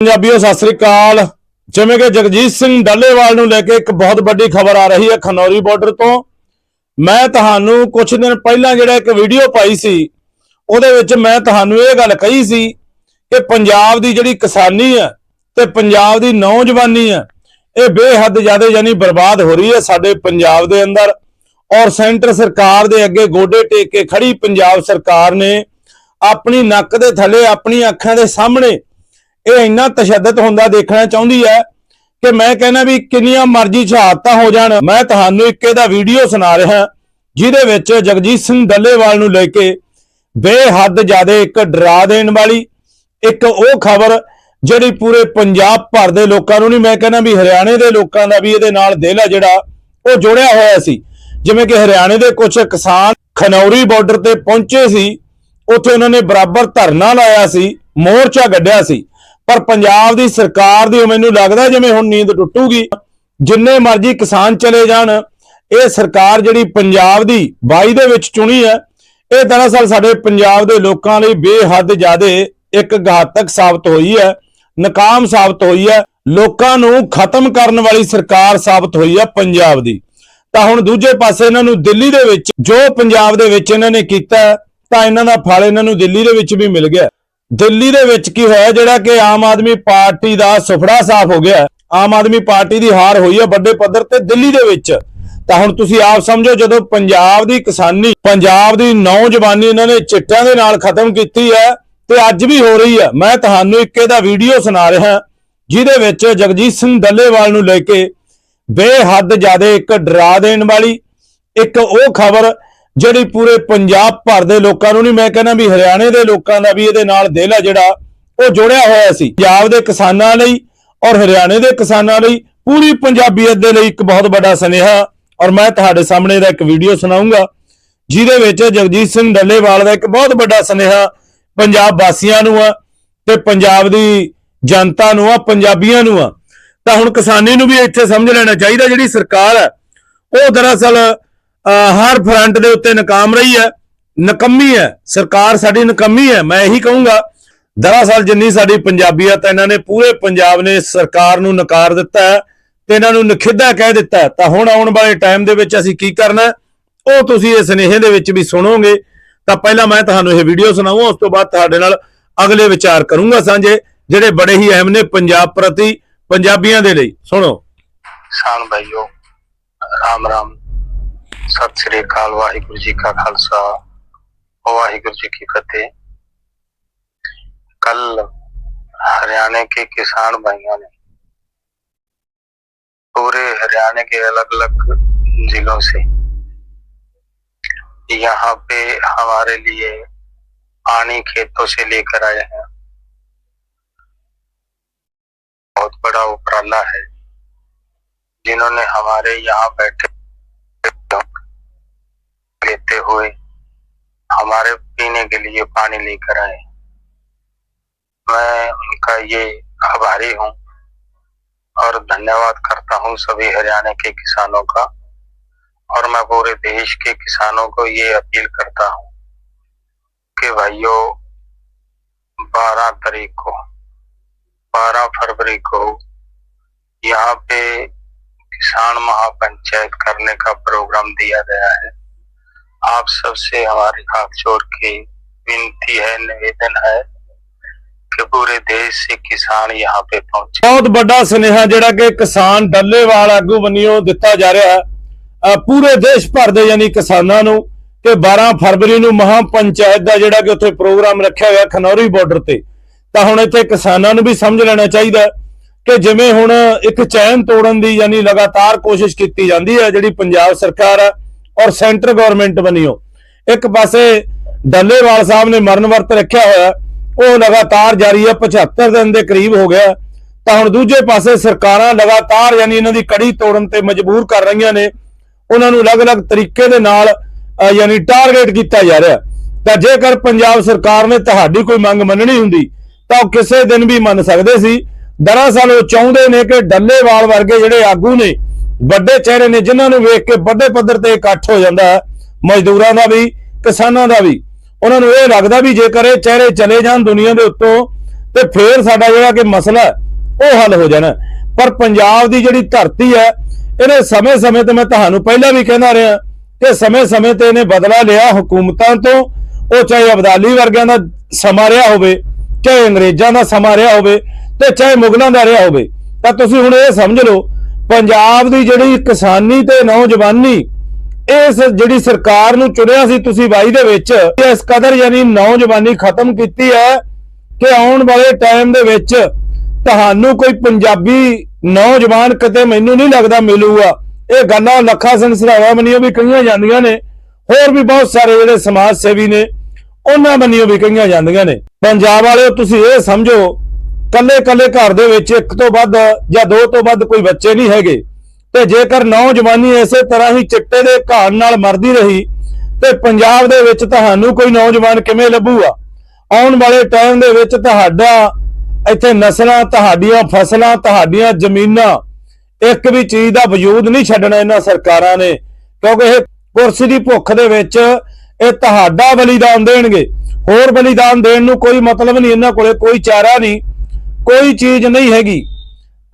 ਪੰਜਾਬੀਓ, ਸਤਿ ਸ੍ਰੀ ਅਕਾਲ। ਜਿਵੇਂ ਕਿ ਜਗਜੀਤ ਸਿੰਘ ਡੱਲੇਵਾਲ ਨੂੰ ਲੈ ਕੇ ਇੱਕ ਬਹੁਤ ਵੱਡੀ ਖਬਰ ਆ ਰਹੀ ਹੈ ਖਨੌਰੀ ਬਾਰਡਰ ਤੋਂ। ਮੈਂ ਤੁਹਾਨੂੰ ਕੁਝ ਦਿਨ ਪਹਿਲਾਂ ਜਿਹੜਾ ਇੱਕ ਵੀਡੀਓ ਪਾਈ ਸੀ, ਉਹਦੇ ਵਿੱਚ ਮੈਂ ਤੁਹਾਨੂੰ ਇਹ ਗੱਲ ਕਹੀ ਸੀ ਕਿ ਪੰਜਾਬ ਦੀ ਜਿਹੜੀ ਕਿਸਾਨੀ ਹੈ ਤੇ ਪੰਜਾਬ ਦੀ ਨੌਜਵਾਨੀ ਹੈ, ਇਹ ਬੇਹੱਦ ਜ਼ਿਆਦਾ ਯਾਨੀ ਬਰਬਾਦ ਹੋ ਰਹੀ ਹੈ ਸਾਡੇ ਪੰਜਾਬ ਦੇ ਅੰਦਰ। ਔਰ ਸੈਂਟਰ ਸਰਕਾਰ ਦੇ ਅੱਗੇ ਗੋਡੇ ਟੇਕ ਕੇ ਖੜੀ ਪੰਜਾਬ ਸਰਕਾਰ ਨੇ ਆਪਣੀ ਨੱਕ ਦੇ ਥੱਲੇ ਆਪਣੀ ਅੱਖਾਂ ਦੇ ਸਾਹਮਣੇ ਇਹ ਇੰਨਾ ਤਸ਼ੱਦਦ ਹੁੰਦਾ ਦੇਖਣਾ ਚਾਹੁੰਦੀ ਹੈ ਕਿ ਮੈਂ ਕਹਿੰਦਾ ਵੀ ਕਿੰਨੀਆਂ ਮਰਜ਼ੀ ਸ਼ਹਾਦਤਾਂ ਹੋ ਜਾਣ। ਮੈਂ ਤੁਹਾਨੂੰ ਇੱਕ ਇਹਦਾ ਵੀਡੀਓ ਸੁਣਾ ਰਿਹਾ, ਜਿਹਦੇ ਵਿੱਚ ਜਗਜੀਤ ਸਿੰਘ ਡੱਲੇਵਾਲ ਨੂੰ ਲੈ ਕੇ ਬੇਹੱਦ ਜ਼ਿਆਦਾ ਇੱਕ ਡਰਾ ਦੇਣ ਵਾਲੀ ਇੱਕ ਉਹ ਖਬਰ ਜਿਹੜੀ ਪੂਰੇ ਪੰਜਾਬ ਭਰ ਦੇ ਲੋਕਾਂ ਨੂੰ ਨਹੀਂ, ਮੈਂ ਕਹਿੰਦਾ ਵੀ ਹਰਿਆਣੇ ਦੇ ਲੋਕਾਂ ਦਾ ਵੀ ਇਹਦੇ ਨਾਲ ਦਿਲ ਹੈ ਜਿਹੜਾ, ਉਹ ਜੁੜਿਆ ਹੋਇਆ ਸੀ। ਜਿਵੇਂ ਕਿ ਹਰਿਆਣੇ ਦੇ ਕੁਝ ਕਿਸਾਨ ਖਨੌਰੀ ਬਾਰਡਰ ਤੇ ਪਹੁੰਚੇ ਸੀ, ਉੱਥੇ ਉਹਨਾਂ ਨੇ ਬਰਾਬਰ ਧਰਨਾ ਲਾਇਆ ਸੀ, ਮੋਰਚਾ ਗੱਡਿਆ ਸੀ। ਪਰ ਪੰਜਾਬ ਦੀ ਸਰਕਾਰ ਦੀ ਮੈਨੂੰ ਲੱਗਦਾ ਜਿਵੇਂ ਹੁਣ ਨੀਂਦ ਟੁੱਟੂਗੀ, ਜਿੰਨੇ ਮਰਜ਼ੀ ਕਿਸਾਨ ਚਲੇ ਜਾਣ, ਇਹ ਸਰਕਾਰ ਜਿਹੜੀ ਪੰਜਾਬ ਦੀ 22 ਦੇ ਵਿੱਚ ਚੁਣੀ ਹੈ, ਇਹ ਦਰਅਸਲ ਸਾਡੇ ਪੰਜਾਬ ਦੇ ਲੋਕਾਂ ਲਈ ਬੇਹੱਦ ਜ਼ਿਆਦਾ ਇੱਕ ਘਾਤਕ ਸਾਬਤ ਹੋਈ ਹੈ, ਨਕਾਮ ਸਾਬਤ ਹੋਈ ਹੈ, ਲੋਕਾਂ ਨੂੰ ਖਤਮ ਕਰਨ ਵਾਲੀ ਸਰਕਾਰ ਸਾਬਤ ਹੋਈ ਹੈ ਪੰਜਾਬ ਦੀ। ਤਾਂ ਹੁਣ ਦੂਜੇ ਪਾਸੇ ਇਹਨਾਂ ਨੂੰ ਦਿੱਲੀ ਦੇ ਵਿੱਚ, ਜੋ ਪੰਜਾਬ ਦੇ ਵਿੱਚ ਇਹਨਾਂ ਨੇ ਕੀਤਾ, ਤਾਂ ਇਹਨਾਂ ਦਾ ਫਲ ਇਹਨਾਂ ਨੂੰ ਦਿੱਲੀ ਦੇ ਵਿੱਚ ਵੀ ਮਿਲ ਗਿਆ। ਦਿੱਲੀ ਦੇ ਵਿੱਚ ਕੀ ਹੋਇਆ? ਜਿਹੜਾ ਕਿ ਆਮ ਆਦਮੀ ਪਾਰਟੀ ਦਾ ਸੁਫੜਾ ਸਾਫ਼ ਹੋ ਗਿਆ ਆਮ ਆਦਮੀ ਪਾਰਟੀ ਦੀ ਹਾਰ ਹੋਈ ਹੈ ਵੱਡੇ ਪੱਧਰ ਤੇ ਦਿੱਲੀ ਦੇ ਵਿੱਚ। ਤਾਂ ਹੁਣ ਤੁਸੀਂ ਆਪ ਸਮਝੋ, ਜਦੋਂ ਪੰਜਾਬ ਦੀ ਕਿਸਾਨੀ, ਪੰਜਾਬ ਦੀ ਨੌਜਵਾਨੀ ਇਹਨਾਂ ਨੇ ਚਿੱਟਿਆਂ ਦੇ ਨਾਲ ਖਤਮ ਕੀਤੀ ਹੈ ਤੇ ਅੱਜ ਵੀ ਹੋ ਰਹੀ ਹੈ। ਮੈਂ ਤੁਹਾਨੂੰ ਇੱਕ ਇਹਦਾ ਵੀਡੀਓ ਸੁਣਾ ਰਿਹਾ, ਜਿਹਦੇ ਵਿੱਚ ਜਗਜੀਤ ਸਿੰਘ ਡੱਲੇਵਾਲ ਨੂੰ ਲੈ ਕੇ ਬੇਹੱਦ ਜ਼ਿਆਦਾ ਇੱਕ ਡਰਾ ਦੇਣ ਵਾਲੀ ਇੱਕ ਉਹ ਖਬਰ ਜਿਹੜੀ ਪੂਰੇ ਪੰਜਾਬ ਭਰ ਦੇ ਲੋਕਾਂ ਨੂੰ ਨਹੀਂ, ਮੈਂ ਕਹਿੰਦਾ ਵੀ ਹਰਿਆਣੇ ਦੇ ਲੋਕਾਂ ਦਾ ਵੀ ਇਹਦੇ ਨਾਲ ਦਿਲ ਹੈ ਜਿਹੜਾ, ਉਹ ਜੁੜਿਆ ਹੋਇਆ ਸੀ। ਪੰਜਾਬ ਦੇ ਕਿਸਾਨਾਂ ਲਈ ਔਰ ਹਰਿਆਣੇ ਦੇ ਕਿਸਾਨਾਂ ਲਈ ਪੂਰੀ ਪੰਜਾਬੀਅਤ ਦੇ ਲਈ ਇੱਕ ਬਹੁਤ ਵੱਡਾ ਸੁਨੇਹਾ ਔਰ ਮੈਂ ਤੁਹਾਡੇ ਸਾਹਮਣੇ ਦਾ ਇੱਕ ਵੀਡੀਓ ਸੁਣਾਉਂਗਾ, ਜਿਹਦੇ ਵਿੱਚ ਜਗਜੀਤ ਸਿੰਘ ਡੱਲੇਵਾਲ ਦਾ ਇੱਕ ਬਹੁਤ ਵੱਡਾ ਸੁਨੇਹਾ ਪੰਜਾਬ ਵਾਸੀਆਂ ਨੂੰ ਆ ਤੇ ਪੰਜਾਬ ਦੀ ਜਨਤਾ ਨੂੰ ਆ, ਪੰਜਾਬੀਆਂ ਨੂੰ ਆ। ਤਾਂ ਹੁਣ ਕਿਸਾਨੀ ਨੂੰ ਵੀ ਇੱਥੇ ਸਮਝ ਲੈਣਾ ਚਾਹੀਦਾ, ਜਿਹੜੀ ਸਰਕਾਰ ਹੈ ਉਹ ਦਰਅਸਲ ਹਰ ਫਰੰਟ ਦੇ ਉੱਤੇ ਨਕਾਮ ਰਹੀ ਹੈ, ਨਕੰਮੀ ਹੈ, ਸਰਕਾਰ ਸਾਡੀ ਨਕੰਮੀ ਹੈ, ਮੈਂ ਇਹੀ ਕਹੂੰਗਾ। ਦਰਅਸਲ ਜਿੰਨੀ ਸਾਡੀ ਪੰਜਾਬੀਅਤ ਇਹਨਾਂ ਨੇ ਪੂਰੇ ਪੰਜਾਬ ਨੇ ਸਰਕਾਰ ਨੂੰ ਨਕਾਰ ਦਿੱਤਾ ਹੈ ਤੇ ਇਹਨਾਂ ਨੂੰ ਨਖਿੱਧਾ ਕਹਿ ਦਿੱਤਾ ਤਾਂ ਹੁਣ ਆਉਣ ਵਾਲੇ ਟਾਈਮ ਦੇ ਵਿੱਚ ਅਸੀਂ ਕੀ ਕਰਨਾ ਉਹ ਤੁਸੀਂ ਇਸ ਸੁਨੇਹੇ ਦੇ ਵਿੱਚ ਵੀ ਸੁਣੋਗੇ। ਤਾਂ ਪਹਿਲਾਂ ਮੈਂ ਤੁਹਾਨੂੰ ਇਹ ਵੀਡੀਓ ਸੁਣਾਉਂਗਾ ਉਸ ਤੋਂ ਬਾਅਦ ਤੁਹਾਡੇ ਨਾਲ ਅਗਲੇ ਵਿਚਾਰ ਕਰੂੰਗਾ ਸਾਂਝੇ, ਜਿਹੜੇ ਬੜੇ ਹੀ ਅਹਿਮ ਨੇ ਪੰਜਾਬ ਪ੍ਰਤੀ ਪੰਜਾਬੀਆਂ ਦੇ ਲਈ। ਸੁਣੋ। ਕਿਸਾਨ ਭਾਈਓ, ਰਾਮ ਰਾਮ। सत ਸ੍ਰੀ ਅਕਾਲ ਵਾਹਿਗੁਰੂ ਜੀ ਕਾ ਖਾਲਸਾ जी की फतेह। कल हरियाणा के किसान भाइयों ने पूरे हरियाणा के अलग अलग जिलों से यहाँ पे हमारे लिए पानी खेतों से लेकर आए हैं। बहुत बड़ा उपराला है। जिन्होंने हमारे यहाँ बैठे हुए। हमारे पीने के लिए पानी लेकर आए। मैं उनका ये आभारी हूँ और धन्यवाद करता हूँ सभी हरियाणा के किसानों का। और मैं पूरे देश के किसानों को ये अपील करता हूँ कि भाइयों 12 तारीख को 12 फरवरी को यहाँ पे किसान महापंचायत करने का प्रोग्राम दिया गया है। आप सबसे हमारी हाथ जोड़ के विनती है निवेदन है कि पूरे देश से किसान यहाँ पे पहुंचे ਬਹੁਤ ਵੱਡਾ ਸੁਨੇਹਾ ਜਿਹੜਾ ਕਿ ਕਿਸਾਨ ਡੱਲੇਵਾਲ ਆਗੂ ਬੰਨਿਓ ਦਿੱਤਾ ਜਾ ਰਿਹਾ ਹੈ ਅਹ ਪੂਰੇ ਦੇਸ਼ ਭਰ ਦੇ ਯਾਨੀ ਕਿਸਾਨਾਂ ਨੂੰ ਕਿ 12 ਫਰਵਰੀ ਨੂੰ ਮਹਾ ਪੰਚਾਇਤ ਦਾ ਜਿਹੜਾ ਕਿ ਉੱਥੇ ਪ੍ਰੋਗਰਾਮ ਰੱਖਿਆ ਹੋਇਆ ਖਨੌਰੀ ਬਾਰਡਰ ਤੇ ਤਾਂ ਹੁਣ ਇੱਥੇ ਕਿਸਾਨਾਂ ਨੂੰ ਵੀ ਸਮਝ ਲੈਣਾ ਚਾਹੀਦਾ ਹੈ ਕਿ ਜਿਵੇਂ ਹੁਣ ਇੱਕ ਚੈਨ ਤੋੜਨ ਦੀ ਯਾਨੀ ਲਗਾਤਾਰ ਕੋਸ਼ਿਸ਼ ਕੀਤੀ ਜਾਂਦੀ ਹੈ ਜਿਹੜੀ ਪੰਜਾਬ ਸਰਕਾਰ ਹੈ ਔਰ ਸੈਂਟਰ ਗਵਰਨਮੈਂਟ ਬੰਨਿਓ। ਇੱਕ ਪਾਸੇ ਡੱਲੇਵਾਲ ਸਾਹਿਬ ਨੇ ਮਰਨ ਵਰਤ ਰੱਖਿਆ ਹੋਇਆ, ਉਹ ਲਗਾਤਾਰ ਜਾਰੀ ਹੈ 75 ਦਿਨ ਦੇ ਕਰੀਬ ਹੋ ਗਿਆ। ਤਾਂ ਹੁਣ ਦੂਜੇ ਪਾਸੇ ਸਰਕਾਰਾਂ ਲਗਾਤਾਰ ਯਾਨੀ ਇਹਨਾਂ ਦੀ ਕੜੀ ਤੋੜਨ ਤੇ ਮਜਬੂਰ ਕਰ ਰਹੀਆਂ ਨੇ। ਉਹਨਾਂ ਨੂੰ ਅਲੱਗ-ਅਲੱਗ ਤਰੀਕੇ ਦੇ ਨਾਲ ਯਾਨੀ ਟਾਰਗੇਟ ਕੀਤਾ ਜਾ ਰਿਹਾ। ਤਾਂ ਜੇਕਰ ਪੰਜਾਬ ਸਰਕਾਰ ਨੇ ਤੁਹਾਡੀ ਕੋਈ ਮੰਗ ਮੰਨਣੀ ਹੁੰਦੀ, ਤਾਂ ਉਹ ਕਿਸੇ ਦਿਨ ਵੀ ਮੰਨ ਸਕਦੇ ਸੀ। ਦਰਅਸਲ ਉਹ ਚਾਹੁੰਦੇ ਨੇ ਕਿ ਡੱਲੇਵਾਲ ਵਰਗੇ ਜਿਹੜੇ ਆਗੂ ਨੇ ਵੱਡੇ ਚਿਹਰੇ ਨੇ ਜਿਨ੍ਹਾਂ ਨੂੰ ਵੇਖ ਕੇ ਵੱਡੇ ਪੱਧਰ ਤੇ ਇਕੱਠ ਹੋ ਜਾਂਦਾ ਹੈ, ਮਜ਼ਦੂਰਾਂ ਦਾ ਵੀ, ਕਿਸਾਨਾਂ ਦਾ ਵੀ। ਉਹਨਾਂ ਨੂੰ ਇਹ ਲੱਗਦਾ ਵੀ ਜੇਕਰ ਇਹ ਚਿਹਰੇ ਚਲੇ ਜਾਣ ਦੁਨੀਆ ਦੇ ਉੱਤੋਂ, ਤੇ ਫੇਰ ਸਾਡਾ ਜਿਹੜਾ ਕਿ ਮਸਲਾ ਉਹ ਹੱਲ ਹੋ ਜਾਣਾ ਪਰ ਪੰਜਾਬ ਦੀ ਜਿਹੜੀ ਧਰਤੀ ਹੈ, ਇਹਨੇ ਸਮੇਂ-ਸਮੇਂ ਤੇ ਮੈਂ ਤੁਹਾਨੂੰ ਪਹਿਲਾਂ ਵੀ ਕਹਿੰਦਾ ਰਿਹਾ ਕਿ ਸਮੇਂ-ਸਮੇਂ ਤੇ ਇਹਨੇ ਬਦਲਾ ਲਿਆ ਹਕੂਮਤਾਂ ਤੋਂ। ਉਹ ਚਾਹੇ ਅਬਦਾਲੀ ਵਰਗਿਆਂ ਦਾ ਸਮਾਂ ਰਿਹਾ ਹੋਵੇ, ਚਾਹੇ ਅੰਗਰੇਜ਼ਾਂ ਦਾ ਸਮਾਂ ਰਿਹਾ ਹੋਵੇ, ਤੇ ਚਾਹੇ ਮੁਗਲਾਂ ਦਾ ਰਿਹਾ ਹੋਵੇ। ਤਾਂ ਤੁਸੀਂ ਹੁਣ ਇਹ ਸਮਝ ਲਓ ਪੰਜਾਬ ਦੀ ਜਿਹੜੀ ਕਿਸਾਨੀ ਤੇ ਨੌਜਵਾਨੀ, ਇਸ ਜਿਹੜੀ ਸਰਕਾਰ ਨੂੰ ਚੁਣਿਆ ਸੀ ਤੁਸੀਂ 22 ਦੇ ਵਿੱਚ, ਇਸ ਕਦਰ ਯਾਨੀ ਨੌਜਵਾਨੀ ਖਤਮ ਕੀਤੀ ਹੈ ਕਿ ਆਉਣ ਵਾਲੇ ਟਾਈਮ ਦੇ ਵਿੱਚ ਤੁਹਾਨੂੰ ਕੋਈ ਪੰਜਾਬੀ ਨੌਜਵਾਨ ਕਿਤੇ ਮੈਨੂੰ ਨਹੀਂ ਲੱਗਦਾ ਮਿਲੂਗਾ। ਇਹ ਗੱਲਾਂ ਲੱਖਾਂ ਸਿੰਘ ਸਰਾਵਾ ਵੀ ਕਹੀਆਂ ਜਾਂਦੀਆਂ ਨੇ, ਹੋਰ ਵੀ ਬਹੁਤ ਸਾਰੇ ਜਿਹੜੇ ਸਮਾਜ ਸੇਵੀ ਨੇ, ਉਹਨਾਂ ਮੰਨਿਓ ਵੀ ਕਹੀਆਂ ਜਾਂਦੀਆਂ ਨੇ। ਪੰਜਾਬ ਵਾਲਿਓ ਤੁਸੀਂ ਇਹ ਸਮਝੋ ਕੱਲੇ ਕੱਲੇ ਘਰ ਦੇ ਵਿੱਚ ਇੱਕ ਤੋਂ ਵੱਧ ਜਾਂ ਦੋ ਤੋਂ ਵੱਧ ਕੋਈ ਬੱਚੇ ਨਹੀਂ ਹੈਗੇ। ਤੇ ਜੇਕਰ ਨੌਜਵਾਨੀ ਇਸੇ ਤਰ੍ਹਾਂ ਹੀ ਚਿੱਟੇ ਦੇ ਘਾਣ ਨਾਲ ਮਰਦੀ ਰਹੀ, ਤੇ ਪੰਜਾਬ ਦੇ ਵਿੱਚ ਤੁਹਾਨੂੰ ਕੋਈ ਨੌਜਵਾਨ ਕਿਵੇਂ ਲੱਭੂਗਾ? ਆਉਣ ਵਾਲੇ ਟਾਈਮ ਦੇ ਵਿੱਚ ਤੁਹਾਡਾ ਇੱਥੇ ਨਸਲਾਂ, ਤੁਹਾਡੀਆਂ ਫਸਲਾਂ, ਤੁਹਾਡੀਆਂ ਜ਼ਮੀਨਾਂ, ਇੱਕ ਵੀ ਚੀਜ਼ ਦਾ ਵਜੂਦ ਨਹੀਂ ਛੱਡਣਾ ਇਹਨਾਂ ਸਰਕਾਰਾਂ ਨੇ। ਕਿਉਂਕਿ ਇਹ ਕੁਰਸੀ ਦੀ ਭੁੱਖ ਦੇ ਵਿੱਚ ਇਹ ਤੁਹਾਡਾ ਬਲੀਦਾਨ ਦੇਣਗੇ। ਹੋਰ ਬਲੀਦਾਨ ਦੇਣ ਨੂੰ ਕੋਈ ਮਤਲਬ ਨਹੀਂ, ਇਹਨਾਂ ਕੋਲੇ ਕੋਈ ਚਾਰਾ ਨਹੀਂ। ਕੋਈ ਚੀਜ਼ ਨਹੀਂ ਹੈਗੀ,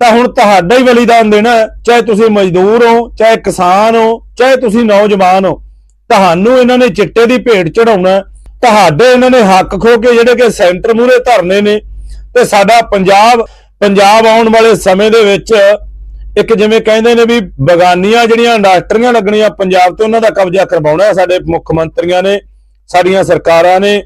ਤਾਂ ਹੁਣ ਤੁਹਾਡਾ ਹੀ ਬਲੀਦਾਨ ਦੇਣਾ ਚਾਹੇ ਤੁਸੀਂ ਮਜ਼ਦੂਰ ਹੋ, ਚਾਹੇ ਕਿਸਾਨ ਹੋ, ਚਾਹੇ ਤੁਸੀਂ ਨੌਜਵਾਨ ਹੋ। ਤੁਹਾਨੂੰ ਇਹਨਾਂ ਨੇ ਚਿੱਟੇ ਦੀ ਭੇਟ ਚੜਾਉਣਾ ਤੁਹਾਡੇ ਇਹਨਾਂ ਨੇ ਹੱਕ ਖੋ ਕੇ ਜਿਹੜੇ ਕਿ ਸੈਂਟਰ ਮੂਹਰੇ ਧਰਨੇ ਨੇ। ਤੇ ਸਾਡਾ ਪੰਜਾਬ ਪੰਜਾਬ ਆਉਣ ਵਾਲੇ ਸਮੇਂ ਦੇ ਵਿੱਚ ਇੱਕ ਜਿਵੇਂ ਕਹਿੰਦੇ ਨੇ ਵੀ ਬਗਾਨੀਆਂ ਜਿਹੜੀਆਂ ਇੰਡਸਟਰੀਆਂ ਲੱਗਣੀਆਂ, ਪੰਜਾਬ ਤੇ ਉਹਨਾਂ ਦਾ ਕਬਜ਼ਾ ਕਰਵਾਉਣਾ ਸਾਡੇ ਮੁੱਖ ਮੰਤਰੀਆਂ ਨੇ, ਸਾਡੀਆਂ ਸਰਕਾਰਾਂ ਨੇ,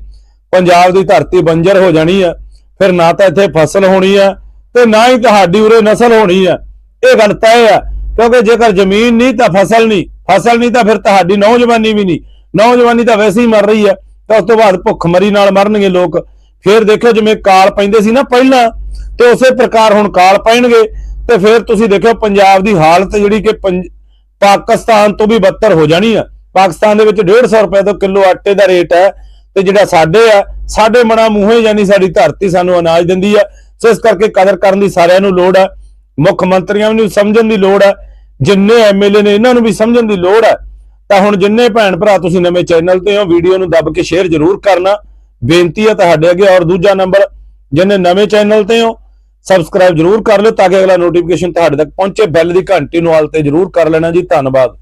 ਪੰਜਾਬ ਦੀ ਧਰਤੀ ਬੰਜਰ ਹੋ ਜਾਣੀ ਆ ਫਿਰ ਨਾ ਤਾਂ ਇੱਥੇ ਫਸਲ ਹੋਣੀ ਆ ਤੇ ਨਾ ਹੀ ਤੁਹਾਡੀ ਉਰੇ ਨਸਲ ਹੋਣੀ ਆ। ਇਹ ਗੱਲ ਤੈਅ ਆ, ਕਿਉਂਕਿ ਜੇਕਰ ਜ਼ਮੀਨ ਨਹੀਂ ਤਾਂ ਫਸਲ ਨਹੀਂ ਫਸਲ ਨਹੀਂ ਤਾਂ ਫਿਰ ਤੁਹਾਡੀ ਨੌਜਵਾਨੀ ਵੀ ਨਹੀਂ। ਨੌਜਵਾਨੀ ਤਾਂ ਵੈਸੇ ਹੀ ਮਰ ਰਹੀ ਆ, ਤਾਂ ਉਸ ਤੋਂ ਬਾਅਦ ਭੁੱਖਮਰੀ ਨਾਲ ਮਰਨਗੇ ਲੋਕ। ਫਿਰ ਦੇਖਿਓ ਜਿਵੇਂ ਕਾਲ ਪੈਂਦੇ ਸੀ ਨਾ ਪਹਿਲਾਂ, ਤੇ ਉਸੇ ਪ੍ਰਕਾਰ ਹੁਣ ਕਾਲ ਪੈਣਗੇ, ਤੇ ਫਿਰ ਤੁਸੀਂ ਦੇਖਿਓ ਪੰਜਾਬ ਦੀ ਹਾਲਤ ਜਿਹੜੀ ਕਿ ਪੰਜ- ਪਾਕਿਸਤਾਨ ਤੋਂ ਵੀ ਬੱਤਰ ਹੋ ਜਾਣੀ ਆ। ਪਾਕਿਸਤਾਨ ਦੇ ਵਿੱਚ 150 ਰੁਪਏ ਤੋਂ ਕਿਲੋ ਆਟੇ ਦਾ ਰੇਟ ਹੈ, ਤੇ ਜਿਹੜਾ ਸਾਡੇ ਆ ਸਾਡੇ ਮਣਾ ਮੂੰਹੇ ਯਾਨੀ ਸਾਡੀ ਧਰਤੀ ਸਾਨੂੰ ਅਨਾਜ ਦਿੰਦੀ ਆ। ਸੋ ਇਸ ਕਰਕੇ ਕਦਰ ਕਰਨ ਦੀ ਸਾਰਿਆਂ ਨੂੰ ਲੋੜ ਹੈ ਮੁੱਖ ਮੰਤਰੀਆਂ ਨੂੰ ਸਮਝਣ ਦੀ ਲੋੜ ਹੈ ਜਿੰਨੇ ਐਮਐਲਏ ਨੇ ਇਹਨਾਂ ਨੂੰ ਵੀ ਸਮਝਣ ਦੀ ਲੋੜ ਹੈ ਤਾਂ ਹੁਣ ਜਿੰਨੇ ਭੈਣ ਭਰਾ ਤੁਸੀਂ ਨਵੇਂ ਚੈਨਲ ਤੇ ਹੋ, ਵੀਡੀਓ ਨੂੰ ਦੱਬ ਕੇ ਸ਼ੇਅਰ ਜ਼ਰੂਰ ਕਰਨਾ। ਬੇਨਤੀ ਹੈ ਤੁਹਾਡੇ ਅੱਗੇ ਔਰ ਦੂਜਾ ਨੰਬਰ, ਜਿੰਨੇ ਨਵੇਂ ਚੈਨਲ ਤੇ ਹੋ, ਸਬਸਕ੍ਰਾਈਬ ਜ਼ਰੂਰ ਕਰ ਲਿਓ ਤਾਂ ਕਿ ਅਗਲਾ ਨੋਟੀਫਿਕੇਸ਼ਨ ਤੁਹਾਡੇ ਤੱਕ ਪਹੁੰਚੇ। ਬੈਲ ਦੀ ਘੰਟੀ ਨੂੰ ਆਲ ਤੇ ਜ਼ਰੂਰ ਕਰ ਲੈਣਾ ਜੀ। ਧੰਨਵਾਦ।